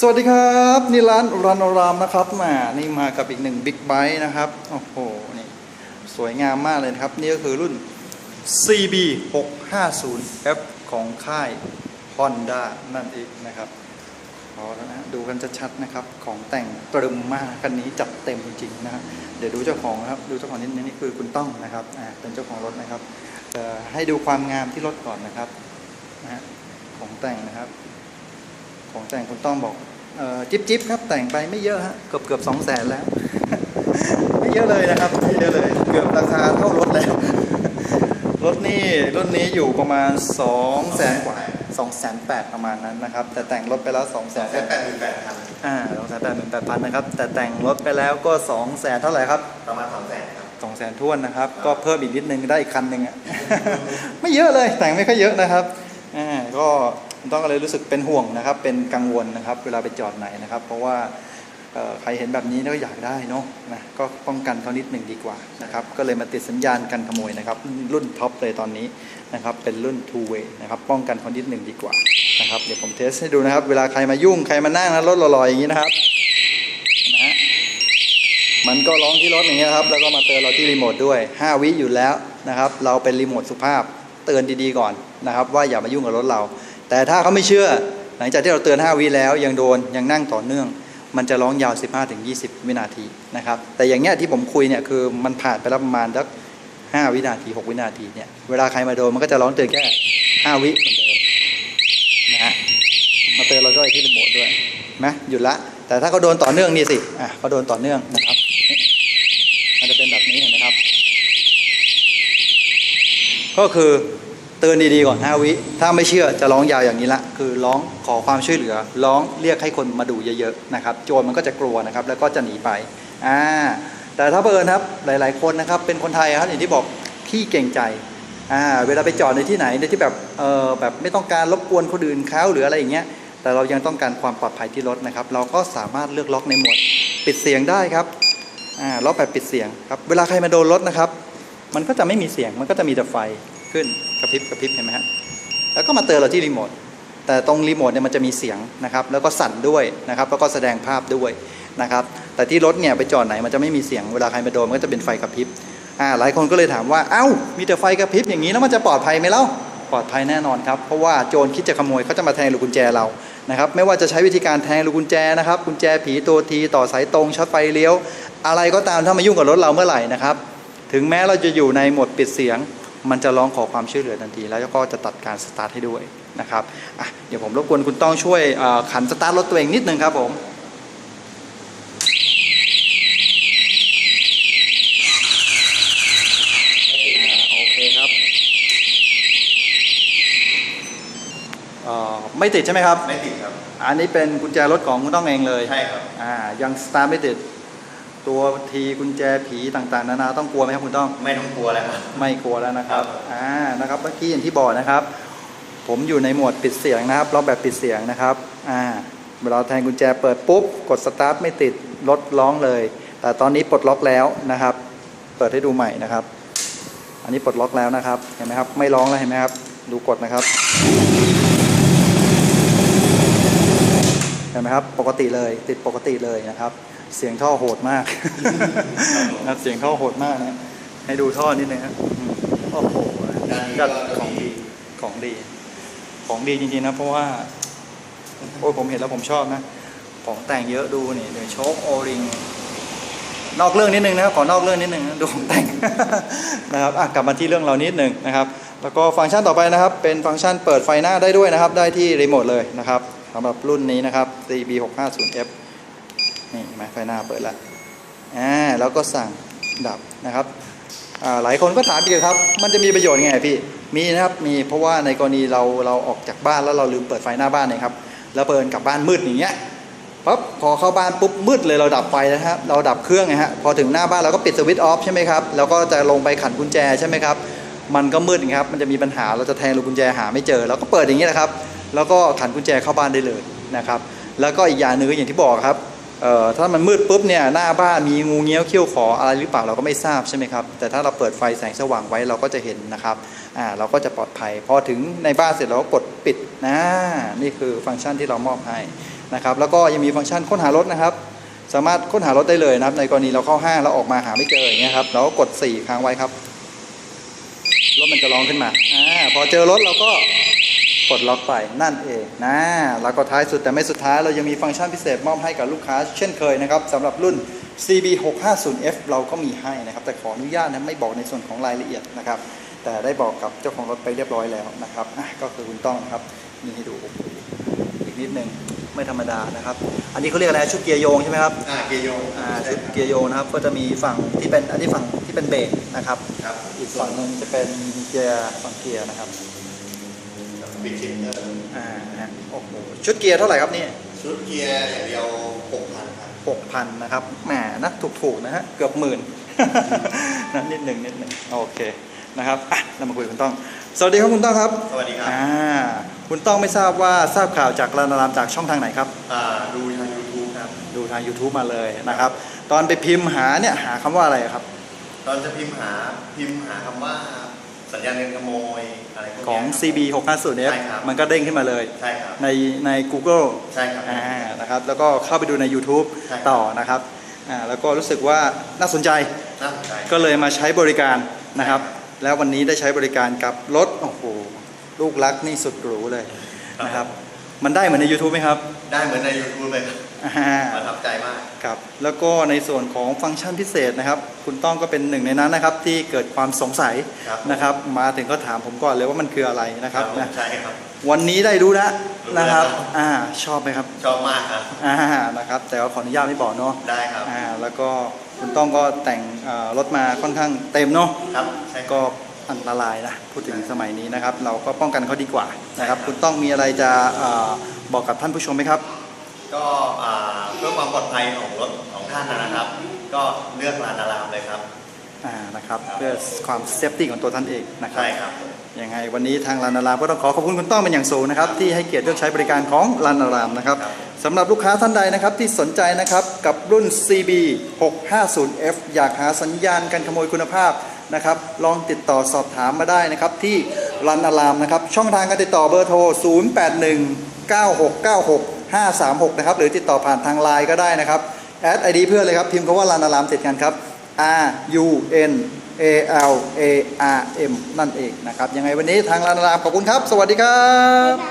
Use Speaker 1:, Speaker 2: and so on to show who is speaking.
Speaker 1: สวัสดีครับ นี่ร้านรันรามนะครับมานี่มากับอีกหนึ่งบิ๊กไบค์นะครับ โอ้โห นี่ สวยงามมากเลยครับ นี่ก็คือรุ่น CB 650 F ของค่าย Honda นั่นเองนะครับพอแล้วนะ ดูกันชัดๆนะครับ ของแต่งตรึมมากคันนี้จัดเต็มจริงๆนะฮะเดี๋ยวดูเจ้าของนะครับ ดูเจ้าของนิดนึงนี่คือคุณต้องนะครับอ่าเป็นเจ้าของรถนะครับให้ดูความงามที่รถก่อนนะครับนะฮะของแต่งนะครับ ของแต่งคุณต้องบอกเออจิ๊บจิ๊บครับแต่งไปไม่เยอะฮะเกือบเกือบสองแสนแล้ว ไม่เยอะเลยนะครับไม่เยอะเลยเกือบราคาเท่ารถแล้วรถนี่รุ่นนี้อยู่ประมาณ2องแสนกว่า2องแสนแปดประมาณนั้นนะครับ แต่แต่งรถไปแล้ว2องแสน
Speaker 2: แค่แปดหมื่นแปดพัน
Speaker 1: อ่าสองแสนแปดหมื่นแปดพันนะครับ แต่แต่งรถไปแล้วก็2องแสนเท่าไหร่ครับ
Speaker 2: ประมาณสองแสนครับ
Speaker 1: สองแสนท้วนนะครับ ก็เพิ่มอีกนิดนึงได้อีกคันหนึ่งอะไม่เยอะเลยแต่งไม่ค่อยเยอะนะครับอ่าก็ ต้องเลยรู้สึกเป็นห่วงนะครับ เป็นกังวลนะครับ เวลาไปจอดไหนนะครับ เพราะว่าใครเห็นแบบนี้ก็อยากได้เนาะนะก็ป้องกันเขานิดหนึ่งดีกว่านะครับก็เลยมาติดสัญญาณกันขโมยนะครับ รุ่นท็อปเลยตอนนี้นะครับ เป็นรุ่น two way นะครับ ป้องกันเขานิดหนึ่งดีกว่านะครับ เดี๋ยวผมเทสให้ดูนะครับ เวลาใครมายุ่งใครมานั่งนะรถลอยๆอย่างนี้นะครับนะฮะมันก็ร้องที่รถอย่างเงี้ยครับ แล้วก็มาเตือนเราที่รีโมทด้วย 5 วิอยู่แล้วนะครับ เราเป็นรีโมทสุภาพเตือนดีๆก่อนนะครับ ว่าอย่ามายุ่งกับรถเรา แต่ถ้าเขาไม่เชื่อ หลังจากที่เราเตือน 5วิแล้วยังโดนยังนั่งต่อเนื่อง มันจะร้องยาว 15-20 วินาทีนะครับ แต่อย่างเงี้ยที่ผมคุยเนี่ยคือมันผ่านไปแล้วประมาณสัก5วินาที 6 วินาทีเนี่ยเวลาใครมาโดนมันก็จะร้องเตือนแค่5วิเหมือนเดิมนะฮะมาเตือนเราด้วยที่รีโมทด้วยนไหมหยุดละ แต่ถ้าเขาโดนต่อเนื่องนี่สิอะเขาโดนต่อเนื่องนะครับมันจะเป็นแบบนี้เห็นไหมครับ ก็คือ เตือนดีๆก่อน5วิ ถ้าไม่เชื่อจะร้องยาวอย่างนี้ละ คือร้องขอความช่วยเหลือ ร้องเรียกให้คนมาดูเยอะๆนะครับ โจรมันก็จะกลัวนะครับ แล้วก็จะหนีไป อ่า แต่ถ้าเบิร์นครับ หลายๆ คนนะครับ เป็นคนไทยครับ อย่างที่บอกขี้เก่งใจ อ่า เวลาไปจอดในที่ไหนในที่แบบ เออแบบไม่ต้องการรบกวนคนอื่นเขาหรืออะไรอย่างเงี้ย แต่เรายังต้องการความปลอดภัยที่รถนะครับ เราก็สามารถเลือกล็อกในหมดปิดเสียงได้ครับ อ่า ล็อกแบบปิดเสียงครับ เวลาใครมาโดนรถนะครับ มันก็จะไม่มีเสียง มันก็จะมีแต่ไฟ ขึ้นกระพริบกระพริบเห็นไหมฮะแล้วก็มาเตือนเราที่รีโมทแต่ตรงรีโมทเนี่ยมันจะมีเสียงนะครับ แล้วก็สั่นด้วยนะครับ แล้วก็แสดงภาพด้วยนะครับ แต่ที่รถเนี่ยไปจอดไหนมันจะไม่มีเสียงเวลาใครมาโดนมันก็จะเป็นไฟกระพริบอ่าหลายคนก็เลยถามว่าเอ้ามีแต่ไฟกระพริบอย่างนี้แล้วมันจะปลอดภัยไหมเล่าปลอดภัยแน่นอนครับเพราะว่าโจรคิดจะขโมยเขาจะมาแทงลูกกุญแจเรานะครับ ไม่ว่าจะใช้วิธีการแทงลูกกุญแจนะครับกุญแจผีตัวทีต่อสายตรงช็อตไฟเลี้ยว อะไรก็ตามถ้ามายุ่งกับรถเราเมื่อไหร่นะครับ ถึงแม้เราจะอยู่ในโหมดปิดเสียง มันจะร้องขอความช่วยเหลือทันที แล้วก็จะตัดการสตาร์ทให้ด้วยนะครับอะเดี๋ยวผมรบกวนคุณต้องช่วยเอ่อขันสตาร์ทรถตัวเองนิดนึงครับผมอ่าโอเคครับเอ่อไม่ติดใช่ไหมครับ
Speaker 2: ไม่ติดครับ
Speaker 1: อันนี้เป็นกุญแจรถของคุณต้องเองเลย
Speaker 2: ใช่ครับ
Speaker 1: อ่า ยังสตาร์ทไม่ติด ตัวทีกุญแจผีต่างๆ นานาต้องกลัวไหมครับคุณต้อง
Speaker 2: ไม่ต้องกลัวแล้วครับ
Speaker 1: ไม่กลัวแล้วนะครับ
Speaker 2: ครับ
Speaker 1: อ่า นะครับเมื่อกี้อย่างที่บอกนะครับ ผมอยู่ในโหมดปิดเสียงนะครับล็อกแบบปิดเสียงนะครับ อ่า เวลาแทงกุญแจเปิดปุ๊บ กดสตาร์ทไม่ติดรถร้องเลย แต่ตอนนี้ปลดล็อกแล้วนะครับ เปิดให้ดูใหม่นะครับ อันนี้ปลดล็อกแล้วนะครับ เห็นไหมครับ ไม่ร้องแล้วเห็นไหมครับ ดูกดนะครับ เห็นไหมครับ ปกติเลย ติดปกติเลยนะครับ เสียงท่อโหดมากนะเสียงท่อโหดมากนะ ให้ดูท่อนิดนึงครับโอ้โหจัดของดีของดี ของดีจริงๆนะ เพราะว่า โอ้ยผมเห็นแล้วผมชอบนะ ของแต่งเยอะดูนี่เดี๋ยวโชคโอริง นอกเรื่องนิดนึงนะครับขอนอกเรื่องนิดนึงดูของแต่งนะครับกลับมาที่เรื่องเรานิดนึงนะครับ แล้วก็ฟังก์ชันต่อไปนะครับ เป็นฟังก์ชันเปิดไฟหน้าได้ด้วยนะครับ ได้ที่รีโมทเลยนะครับสำหรับรุ่นนี้นะครับ CB650F นี่ไหมไฟหน้าเปิดแล้วอ่าแล้วก็สั่งดับนะครับอ่าหลายคนก็ถามอีกครับ มันจะมีประโยชน์ไงพี่มีนะครับมีเพราะว่าในกรณีเราเราออกจากบ้านแล้วเราลืมเปิดไฟหน้าบ้านนี่ยครับแล้วเปิดกลับบ้านมืดอย่างเงี้ยปั๊บพอเข้าบ้านปุ๊บมืดเลยเราดับไฟนะครับเราดับเครื่องไงฮะพอถึงหน้าบ้านเราก็ปิดสวิตช์ออฟใช่ไหมครับแล้วก็จะลงไปขันกุญแจใช่ไหมครับมันก็มืดครับมันจะมีปัญหาเราจะแทงลูกกุญแจหาไม่เจอเราก็เปิดอย่างนี้นะครับ แล้วก็ขันกุญแจเข้าบ้านได้เลยนะครับ แล้วก็อีกอย่างหนึ่งอย่างที่บอกครับ ถ้ามันมืดปุ๊บเนี่ยหน้าบ้านมีงูเงี้ยวเขี้ยวขออะไรหรือเปล่าเราก็ไม่ทราบใช่ไหมครับแต่ถ้าเราเปิดไฟแสงสว่างไว้เราก็จะเห็นนะครับอ่าเราก็จะปลอดภัย พอถึงในบ้านเสร็จเราก็กดปิดนะนี่คือฟังก์ชันที่เรามอบให้นะครับแล้วก็ยังมีฟังก์ชันค้นหารถนะครับ สามารถค้นหารถได้เลยนะครับ ในกรณีเราเข้าห้างแล้วออกมาหาไม่เจออย่างเงี้ยครับเราก็กด4ค้างไว้ครับรถมันจะร้องขึ้นมาอ่าพอเจอรถเราก็ ลดล็อกไปนั่นเองนะแล้วก็ท้ายสุดแต่ไม่สุดท้ายเรายังมีฟังก์ชันพิเศษมอบให้กับลูกค้า เช่นเคยนะครับสำหรับรุ่น CB 650F เราก็มีให้นะครับแต่ขออนุญาตนะไม่บอกในส่วนของรายละเอียดนะครับ แต่ได้บอกกับเจ้าของรถไปเรียบร้อยแล้วนะครับอะก็คือคุณต้องนะครับนี่ให้ดูโอ้โหอีกนิดนึงไม่ธรรมดานะครับ อันนี้เขาเรียกอะไรนะชุดเกียร์โยงใช่ไหมครับ
Speaker 2: อ่าเกียร์โยง
Speaker 1: อ่าชุดเกียร์โยงนะครับก็จะมีฝั่งที่เป็นอันนี้ฝั่งที่เป็นเบรกนะครับ
Speaker 2: ครับ
Speaker 1: อีกฝั่งหนึ่งจะเป็นเกียร์ฝั่งเกียร์นะครับ
Speaker 2: ปิดชิปเตอร์
Speaker 1: อ่านะฮะโอ้โหชุดเกียร์เท่าไหร่ครับนี่
Speaker 2: ชุดเกียร์อย่างเดียวหกพันครับ
Speaker 1: หกพันนะครับแหมนักถูกๆนะฮะเกือบหมื่นนะนิดหนึ่งนิดหนึ่งโอเคนะครับอะเรามาคุยกับคุณต้อง สวัสดีครับคุณต้องครับ
Speaker 2: สวัสดีครับ
Speaker 1: อ่าคุณต้องไม่ทราบว่าทราบข่าวจากรานารามจากช่องทางไหนครับ
Speaker 2: อ่าดูทาง YouTube ครับ
Speaker 1: ดูทาง YouTube มาเลยนะครับ ตอนไปพิมพ์หาเนี่ยหาคำว่าอะไรครับ
Speaker 2: ตอนจะพิมพ์หาพิมพ์หาคำว่า สัญญาณเงินขโมยอะไรพวกเนี้ย
Speaker 1: ของ
Speaker 2: ครับ
Speaker 1: CB 650F
Speaker 2: ใช่ครับ
Speaker 1: มันก็เด้งขึ้นมาเลย
Speaker 2: ใช่ครับ
Speaker 1: ในใน Google
Speaker 2: ใช่ครับ
Speaker 1: อ่านะครับแล้วก็เข้าไปดูใน YouTube
Speaker 2: ใช่ครับ
Speaker 1: ต่อนะครับอ่าแล้วก็รู้สึกว่าน่าสนใจ
Speaker 2: น่าสนใจ
Speaker 1: ก็เลยมาใช้บริการนะครับ แล้ววันนี้ได้ใช้บริการกับรถโอ้โหลูกรักนี่สุดหรูเลยนะครับ มันได้เหมือนใน YouTube ไหมครับ
Speaker 2: ได้เหมือนใน YouTube เลยครับ
Speaker 1: อ่า
Speaker 2: ประทับใจมาก
Speaker 1: ครับ แล้วก็ในส่วนของฟังก์ชันพิเศษนะครับ คุณต้องก็เป็นหนึ่งในนั้นนะครับ ที่เกิดความสงสัย
Speaker 2: ครับ
Speaker 1: นะครับ มาถึงก็ถามผมก่อนเลยว่ามันคืออะไรนะครับ
Speaker 2: ผม
Speaker 1: นะ
Speaker 2: ใช่ครับ
Speaker 1: วันนี้ได้รู้แล้ว
Speaker 2: รู้แล้ว
Speaker 1: นะครับ
Speaker 2: ครับ
Speaker 1: อ่าชอบไหมครับ
Speaker 2: ชอบมากครับ
Speaker 1: อ่านะครับ แต่ว่าขออนุญาตไม่บอกเนาะ
Speaker 2: ได้ครับ
Speaker 1: อ่าแล้วก็คุณต้องก็แต่งเอ่อรถมาค่อนข้างเต็มเนาะ
Speaker 2: ครับ ใช่ครับ
Speaker 1: ก็ อันตรายนะพูดถึงสมัยนี้นะครับ เราก็ป้องกันเขาดีกว่านะครับ
Speaker 2: ใช่ครับ
Speaker 1: คุณต้องมีอะไรจะเอ่อบอกกับท่านผู้ชมไหมครับ
Speaker 2: ก็อ่าเพื่อความปลอดภัยของรถของท่านนะครับ ก็เลือกลานอารามเลยครับ
Speaker 1: อ่านะครับ
Speaker 2: ครับ
Speaker 1: เพื่อความเซฟตี้ของตัวท่านเองนะครับ
Speaker 2: ใช่ครับ
Speaker 1: ยังไงวันนี้ทางลานารามก็ต้องขอขอบคุณคุณต้องเป็นอย่างสูงนะครับที่ให้เกียรติเลือกใช้บริการของลานารามนะครับ
Speaker 2: ครับ
Speaker 1: สำหรับลูกค้าท่านใดนะครับที่สนใจนะครับกับรุ่น CB 650F อยากหาสัญญาณการขโมยคุณภาพ นะครับ ลองติดต่อสอบถามมาได้นะครับที่รันอารามนะครับ ช่องทางการติดต่อเบอร์โทร 0819696536 นะครับ หรือติดต่อผ่านทางไลน์ก็ได้นะครับ แอดไอดีเพื่อนเลยครับ พิมพ์คำว่ารันอารามติดกันครับ R U N A L A R M นั่นเองนะครับ ยังไงวันนี้ทางรันอารามขอบคุณครับ สวัสดีครับ